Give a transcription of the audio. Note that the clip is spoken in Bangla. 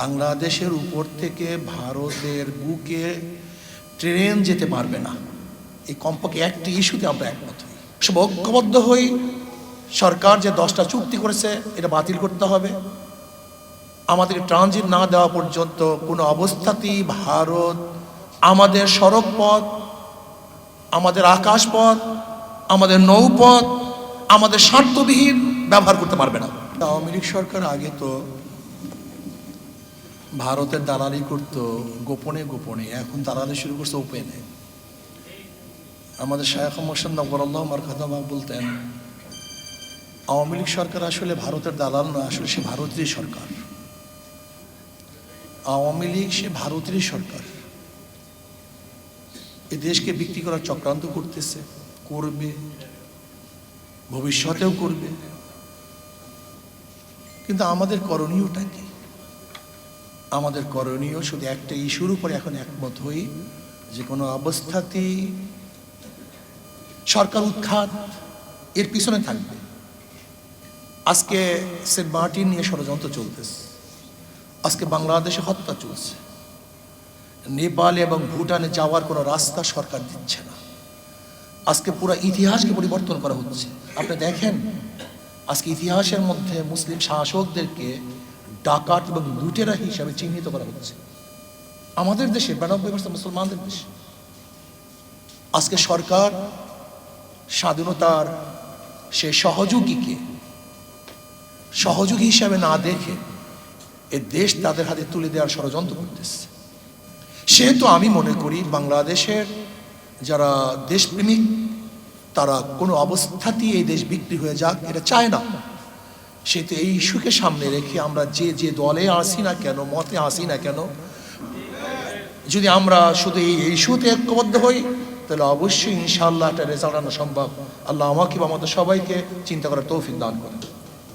বাংলাদেশের উপর থেকে ভারতের বুকে ট্রেন যেতে পারবে না। এই কমপক্ষে একটি ইস্যুতে আমরা একমত। হই সব ঐক্যবদ্ধ হই, সরকার যে দশটা চুক্তি করেছে, এটা বাতিল করতে হবে। আমাদের ট্রানজিট না দেওয়া পর্যন্ত কোনো অবস্থাতেই ভারত আমাদের সড়ক পথ আমাদের আকাশপথ, আমাদের নৌপথ, আমাদের স্বার্থবিহীন ব্যবহার করতে পারবে না। আওয়ামী লীগ সরকার আগে তো ভারতের দালালি করতো গোপনে গোপনে, এখন দালালি শুরু করছে ওপেনে। আমাদের শায়খ মোহাম্মদ নবরাল্লাহ মারখাদামা বলতেন, আওয়ামী লীগ সরকার আসলে ভারতের দালাল নয়, আসলে সে ভারতেরই সরকার। আওয়ামী লীগ সে ভারতেরই সরকার। এ দেশকে বিক্রি করার চক্রান্ত করতেছে, করবে, ভবিষ্যতেও করবে। কিন্তু আমাদের করণীয়টা কি? আমাদের করণীয়, শুধু একটা ইস্যুর উপরে এখন একমত হই যে কোনো অবস্থাতেই সরকার উৎখাত, এর পিছনে থাকবে। আজকে সেন্ট মার্টিন নিয়ে ষড়যন্ত্র চলতেছে। আজকে বাংলাদেশে হত্যা চলছে। নেপালে এবং ভুটানে যাওয়ার কোনো রাস্তা সরকার দিচ্ছে না। আজকে পুরো ইতিহাসকে পরিবর্তন করা হচ্ছে। আপনি দেখেন, আজকে ইতিহাসের মধ্যে মুসলিম শাসকদেরকে ডাকাত এবং লুটেরা হিসাবে চিহ্নিত করা হচ্ছে। আমাদের দেশে বিরানব্বই পার্সেন্ট মুসলমানদের দেশে। আজকে সরকার স্বাধীনতার সে সহযোগীকে সহযোগী হিসাবে না দেখে এ দেশ তাদের হাতে তুলে দেওয়ার ষড়যন্ত্র করতেছে। সেহেতু আমি মনে করি বাংলাদেশের যারা দেশপ্রেমিক, তারা কোনো অবস্থাতেই এই দেশ বিক্রি হয়ে যাক, এটা চায় না। সেহেতু এই ইস্যুকে সামনে রেখে আমরা যে যে দলে আসি না কেন, মতে আসি না কেন, যদি আমরা শুধু এই ইস্যুতে ঐক্যবদ্ধ হই, তাহলে অবশ্যই ইনশাআল্লাহ একটা রেজাল্ট আনা সম্ভব। আল্লাহ আমাকে বা আমাদের সবাইকে চিন্তা করার তৌফিক দান করেন।